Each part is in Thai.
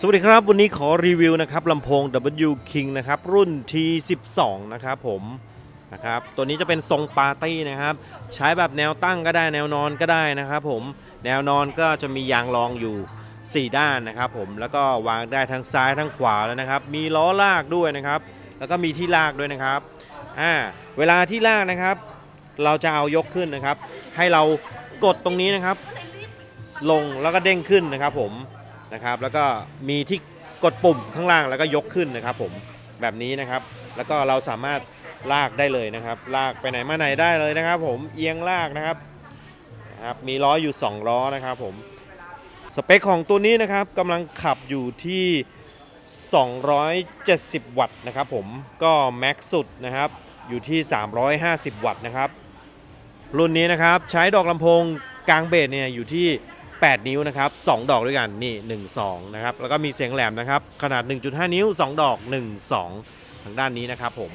สวัสดีครับ วันนี้ขอรีวิวนะครับลำโพง W King นะครับรุ่น T12 นะครับผมนะครับตัวนี้จะเป็นทรงปาร์ตี้นะครับ ใช้แบบแนวตั้งก็ได้แนวนอนก็ได้นะครับผมแนวนอนก็จะมียางรองอยู่ 4 ด้านนะครับผมแล้วก็วางได้ทั้งซ้ายทั้งขวาแล้วนะครับ มีล้อลากด้วยนะครับ แล้วก็มีที่ลากด้วยนะครับอ่าเวลาที่ลากนะครับ เราจะเอายกขึ้นนะครับ ให้เรากดตรงนี้นะครับ ลงแล้วก็เด้งขึ้นนะครับผม นะครับ แล้วก็มีที่กดปุ่มข้างล่างแล้วก็ยกขึ้นนะครับ ผมแบบนี้นะครับ แล้วก็เราสามารถลากได้เลยนะครับ ลากไปไหนมาไหนได้เลยนะครับ ผมเอียงลากนะครับนะครับมีล้ออยู่ 2 ล้อนะครับ ผมสเปคของตัวนี้นะครับกำลังขับอยู่ที่ 270 วัตต์นะครับ ผมก็แม็กสุดนะครับอยู่ที่ 350 วัตต์นะครับ รุ่นนี้นะครับใช้ดอกลำโพงกลางเบสเนี่ยอยู่ที่ 8 นิ้วนะครับ 2 ดอกด้วยกันนี่ 1 2 นะครับ แล้วก็มีเสียงแหลมนะครับ ขนาด 1.5 นิ้ว 2 ดอก 1 2 ทางด้านนี้นะครับผม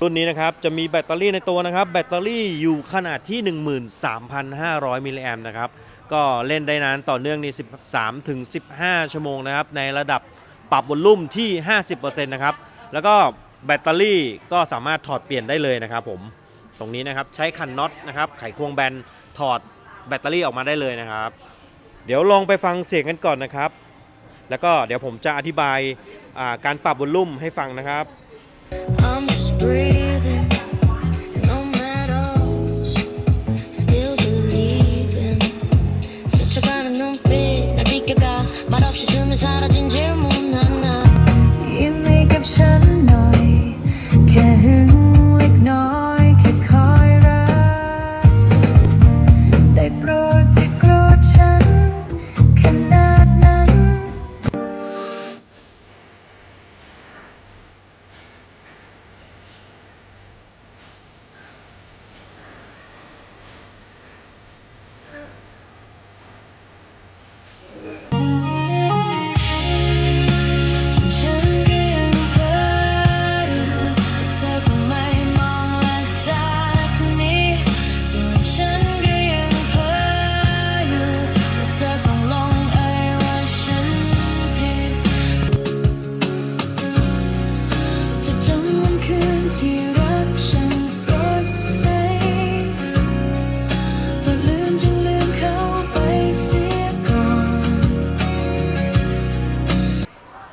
รุ่นนี้นะครับ จะมีแบตเตอรี่ในตัวนะครับ แบตเตอรี่อยู่ขนาดที่ 13,500 มิลลิแอมนะครับ ก็เล่นได้นานต่อเนื่องใน 13ถึง15 ชั่วโมงนะครับ ในระดับปรับวอลลุ่มที่ 50%นะครับ แล้วก็แบตเตอรี่ก็สามารถถอดเปลี่ยนได้เลยนะครับผม ตรงนี้นะครับใช้คันน็อตนะครับ ไขควงแบนถอด แบตเตอรี่ออกมาได้เลยนะครับ เดี๋ยวลองไปฟังเสียงกันก่อนนะครับ แล้วก็เดี๋ยวผมจะอธิบายาการปรับวอลลุ่มให้ฟังนะครับ I'm just breathing,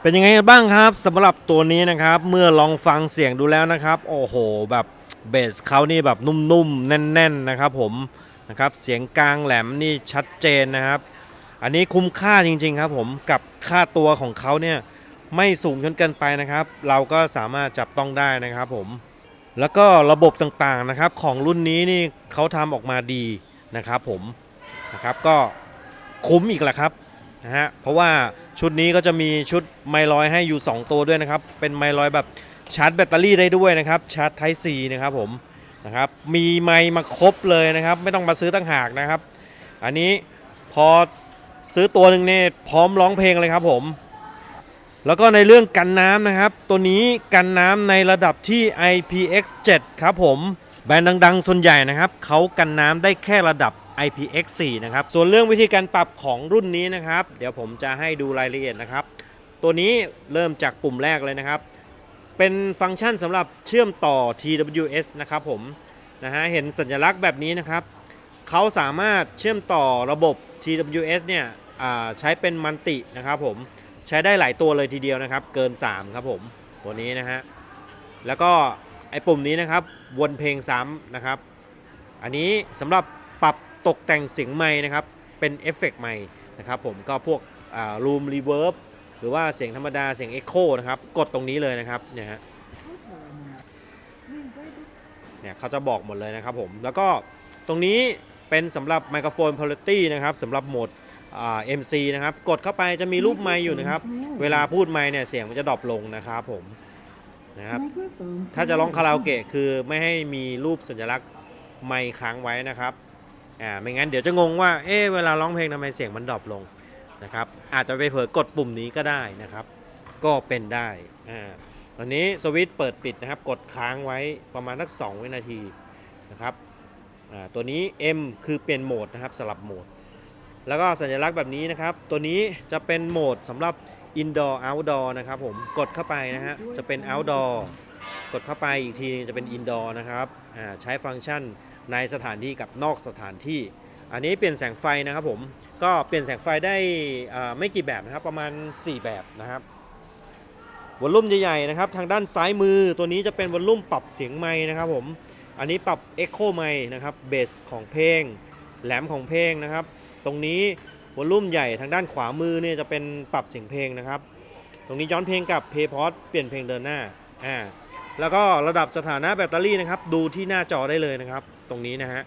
เป็นยังไงกันบ้างครับสำหรับตัวนี้นะครับ เมื่อลองฟังเสียงดูแล้วนะครับ โอ้โห แบบเบสเขานี่แบบนุ่มๆ แน่น ๆ นะครับผมนะครับเสียงกลางแหลมนี่ชัดเจนนะครับ อันนี้คุ้มค่าจริง ๆ ครับผมกับค่าตัวของเขาเนี่ยไม่สูงจนเกินไปนะครับ เราก็สามารถจับต้องได้นะครับผมแล้วก็ระบบต่างๆนะครับของรุ่นนี้นี่เขาทำออกมาดีนะครับผมนะครับก็คุ้มอีกแหละครับนะฮะเพราะว่า ชุดนี้ก็จะมีชุดไมลอยให้อยู่ 2 ตัวด้วยนะครับ เป็นไมลอยแบบชาร์จแบตเตอรี่ได้ด้วยนะครับ ชาร์จ Type C นะครับผมนะครับ มีไมมาครบเลยนะครับ ไม่ต้องมาซื้อตั้งหากนะครับ อันนี้พอซื้อตัวหนึ่งเนี่ยพร้อมร้องเพลงเลยครับผม แล้วก็ในเรื่องกันน้ำนะครับ ตัวนี้กันน้ำในระดับที่ IPX7 ครับผม แบรนด์ดัง ๆ ส่วนใหญ่นะครับเขากันน้ำได้แค่ระดับ IPX4 นะครับ ส่วนเรื่องวิธีการปรับของรุ่นนี้นะครับ เดี๋ยวผมจะให้ดูรายละเอียดนะครับ ตัวนี้เริ่มจากปุ่มแรกเลยนะครับ เป็นฟังก์ชันสำหรับเชื่อมต่อ TWS นะครับผม นะฮะ เห็นสัญลักษณ์แบบนี้นะครับ เขาสามารถเชื่อมต่อระบบ TWS เนี่ยใช้เป็นมันตินะครับผม ใช้ได้หลายตัวเลยทีเดียวนะครับ เกิน 3 ครับผม ตัวนี้นะฮะ แล้วก็ไอ้ปุ่มนี้นะครับ วนเพลงซ้ำนะครับ อันนี้สำหรับปรับ ตกแต่งเสียงไม้นะครับ เป็นเอฟเฟกต์ไม้นะครับผมก็พวกรูมรีเวิร์บหรือว่าเสียงธรรมดาเสียงเอ็กโคนะครับ กดตรงนี้เลยนะครับเนี่ยฮะเนี่ยเขาจะบอกหมดเลยนะครับผม แล้วก็ตรงนี้เป็นสำหรับไมโครโฟน quality นะครับสำหรับโหมดอ่า MC นะครับ กดเข้าไปจะมีรูปไมค์อยู่นะครับ เวลาพูดไมค์เนี่ยเสียงมันจะดรอปลงนะครับผมนะครับถ้าจะร้องคาราโอเกะคือไม่ให้มีรูปสัญลักษณ์ไมค์ค้างไว้นะครับ อ่าไม่งั้นเดี๋ยวจะงงว่าเอ๊ะเวลาร้องเพลงทำไมเสียงมันดรอปลงนะครับอาจจะไปเผลอกดปุ่มนี้ก็ได้นะครับ ก็เป็นได้อ่าตอนนี้สวิตช์เปิดปิดนะครับ กดค้างไว้ประมาณสัก2วินาทีนะครับอ่าตัวนี้ M คือเปลี่ยนโหมดนะครับสลับโหมด แล้วก็สัญลักษณ์แบบนี้นะครับ ตัวนี้จะเป็นโหมดสำหรับ indoor outdoor นะครับผมกดเข้าไปนะฮะจะเป็น outdoor กดเข้าไปอีกทีนึงจะเป็น indoor นะครับอ่าใช้ฟังก์ชัน ในสถานที่กับนอกสถานที่ อันนี้เปลี่ยนแสงไฟนะครับผม ก็เปลี่ยนแสงไฟได้ไม่กี่แบบนะครับ ประมาณ 4 แบบนะครับวอลลุ่มใหญ่ๆนะครับ ทางด้านซ้ายมือตัวนี้จะเป็นวอลลุ่มปรับเสียงไม้นะครับผม อันนี้ปรับ Echo ไมค์นะครับ เบสของเพลง แหลมของเพลงนะครับ ตรงนี้วอลลุ่มใหญ่ทางด้านขวามือเนี่ยจะเป็นปรับเสียงเพลงนะครับ ตรงนี้ย้อนเพลงกับเพย์พอดเปลี่ยนเพลงเดินหน้า อ่า แล้วก็ระดับสถานะแบตเตอรี่นะครับ ดูที่หน้าจอได้เลยนะครับ ตรงนี้นะฮะ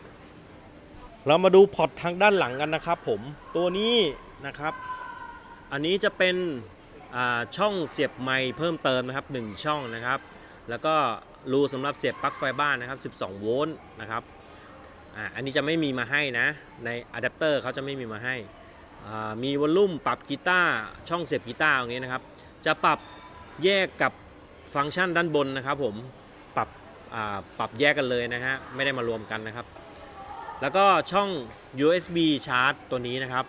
เรามาดูพอร์ตทางด้านหลังกันนะครับผมตัวนี้นะครับ อันนี้จะเป็นช่องเสียบไมค์เพิ่มเติมนะครับ 1 ช่องนะครับ แล้วก็รูสำหรับเสียบปลั๊กไฟบ้านนะครับ 12 โวลต์นะครับอ่าอันนี้จะไม่มีมาให้นะ ในอะแดปเตอร์เขาจะไม่มีมาให้อ่ามีวอลลุ่มปรับกีตาร์ช่องเสียบกีตาร์อย่างนี้นะครับ จะปรับแยกกับฟังก์ชันด้านบนนะครับผมปรับ ปรับแยกกันเลยนะฮะไม่ได้มารวมกันนะครับ แล้วก็ช่อง USB ชาร์จตัวนี้นะครับ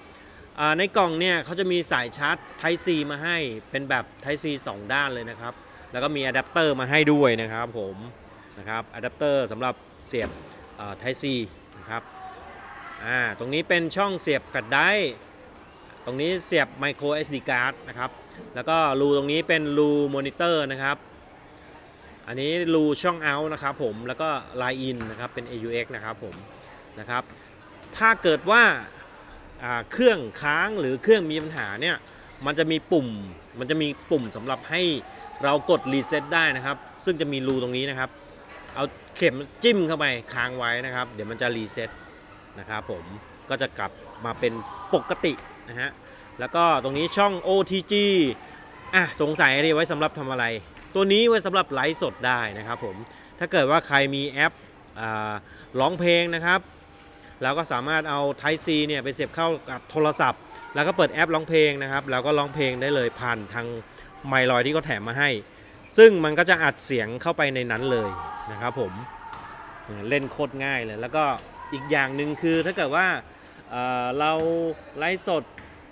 ในกล่องเนี่ยเขาจะมีสายชาร์จ Type C มาให้เป็นแบบ Type C 2 ด้านเลยนะครับ แล้วก็มีอะแดปเตอร์มาให้ด้วยนะครับผมนะครับอะแดปเตอร์สำหรับเสียบไทซีนะครับอ่าตรงนี้เป็นช่องเสียบแฟลชไดร์ตรงนี้เสียบ micro SD card นะครับ แล้วก็รูตรงนี้เป็นรูมอนิเตอร์นะครับ อันนี้รูช่อง out นะครับผมแล้วก็ line in นะครับเป็น AUX นะครับผมนะครับ ถ้าเกิดว่าาเครื่องค้างหรือเครื่องมีปัญหาเนี่ยมันจะมีปุ่มมันจะมีปุ่มสำหรับให้เรากดรีเซ็ตได้นะครับ ซึ่งจะมีรูตรงนี้นะครับ เอาเข็มจิ้มเข้าไปค้างไว้นะครับ เดี๋ยวมันจะรีเซ็ตนะครับผมก็จะกลับมาเป็นปกตินะฮะแล้วก็ตรงนี้ช่อง OTG อะสงสัยอะไรไว้สำหรับทำอะไร ตัวนี้ไว้สำหรับไลฟ์สดได้นะครับผมถ้าเกิดว่าใครมีแอปร้องเพลงนะครับเราก็สามารถเอา Type C เนี่ยไปเสียบเข้ากับโทรศัพท์ แล้วก็เปิดแอปร้องเพลงนะครับแล้วก็ร้องเพลงได้เลยผ่านทางไมลอยที่เขาแถมมาให้ ซึ่งมันก็จะอัดเสียงเข้าไปในนั้นเลยนะครับผมเล่นโคตรง่ายเลย แล้วก็อีกอย่างหนึ่งคือถ้าเกิดว่าเเราไลฟ์สด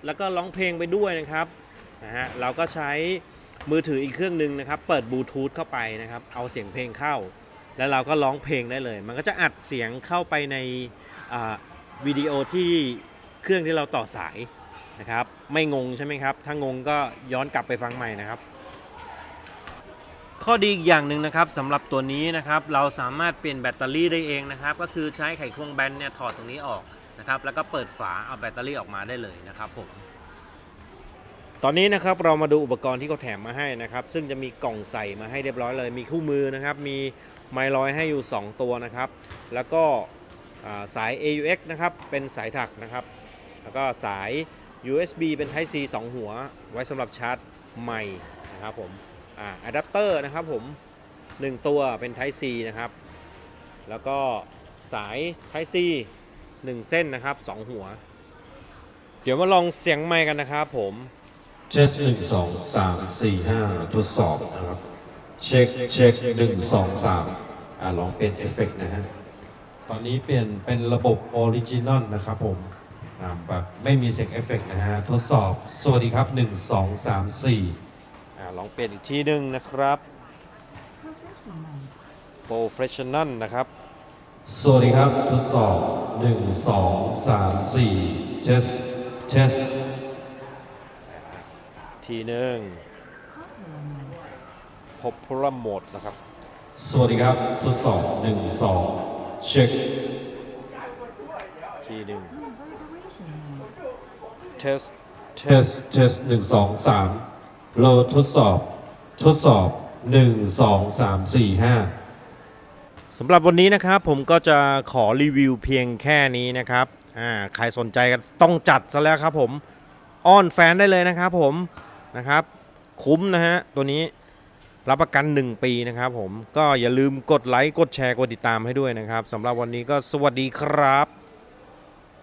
แล้วก็ร้องเพลงไปด้วยนะครับนะฮะเราก็ใช้ มือถืออีกเครื่องหนึ่งนะครับ เปิดบลูทูธเข้าไปนะครับ เอาเสียงเพลงเข้า แล้วเราก็ร้องเพลงได้เลย มันก็จะอัดเสียงเข้าไปในวิดีโอที่เครื่องที่เราต่อสายนะครับ ไม่งงใช่ไหมครับ ถ้างงก็ย้อนกลับไปฟังใหม่นะครับ ข้อดีอีกอย่างหนึ่งนะครับสำหรับตัวนี้นะครับ เราสามารถเปลี่ยนแบตเตอรี่ได้เองนะครับ ก็คือใช้ไขควงแบนเนี่ยถอดตรงนี้ออกนะครับ แล้วก็เปิดฝาเอาแบตเตอรี่ออกมาได้เลยนะครับผม ตอนนี้นะครับเรามาดูอุปกรณ์ที่เขาแถมมาให้นะครับ ซึ่งจะมีกล่องใส่มาให้เรียบร้อยเลย มีคู่มือนะครับ มีไมลอยให้อยู่ 2 ตัวนะครับ แล้วก็สาย AUX นะครับ เป็นสายถักนะครับ แล้วก็สาย USB เป็น Type C 2 หัว ไว้สำหรับชาร์จไมค์นะครับผมอ่าอะแดปเตอร์นะครับผม 1 ตัวเป็น Type C นะครับ แล้วก็สาย Type C 1 เส้นนะครับ 2 หัว เดี๋ยวมาลองเสียงไมค์กันนะครับผม เช็คหนึ่งสองสามสี่ห้าทดสอบนะครับ เช็คเช็คหนึ่งสองสามอ่าลองเป็นเอฟเฟกต์นะฮะ ตอนนี้เปลี่ยนเป็นระบบออริจินอลนะครับผมอ่าแบบไม่มีเสียงเอฟเฟกต์นะฮะ ทดสอบ สวัสดีครับ1 2 3 4อ่าลองเปลี่ยนอีกทีหนึ่งนะครับ Professional นะครับ สวัสดีครับ ทดสอบ1 2 3 4 test test ทีหนึ่ง Popular Mode นะครับ สวัสดีครับทดสอบ1 2เช็คทีหนึ่ง Test test test หนึ่งสองสามเราทดสอบทดสอบหนึ่งสองสามสี่ห้าสำหรับวันนี้นะครับผมก็จะขอรีวิวเพียงแค่นี้นะครับอ่าใครสนใจก็ต้องจัดซะแล้วครับผม อ้อนแฟนได้เลยนะครับผม นะครับ คุ้มนะฮะ ตัวนี้รับประกัน 1 ปีนะครับผมก็อย่าลืมกดไลค์ กดแชร์ กดติดตามให้ด้วยนะครับสำหรับวันนี้ก็สวัสดีครับ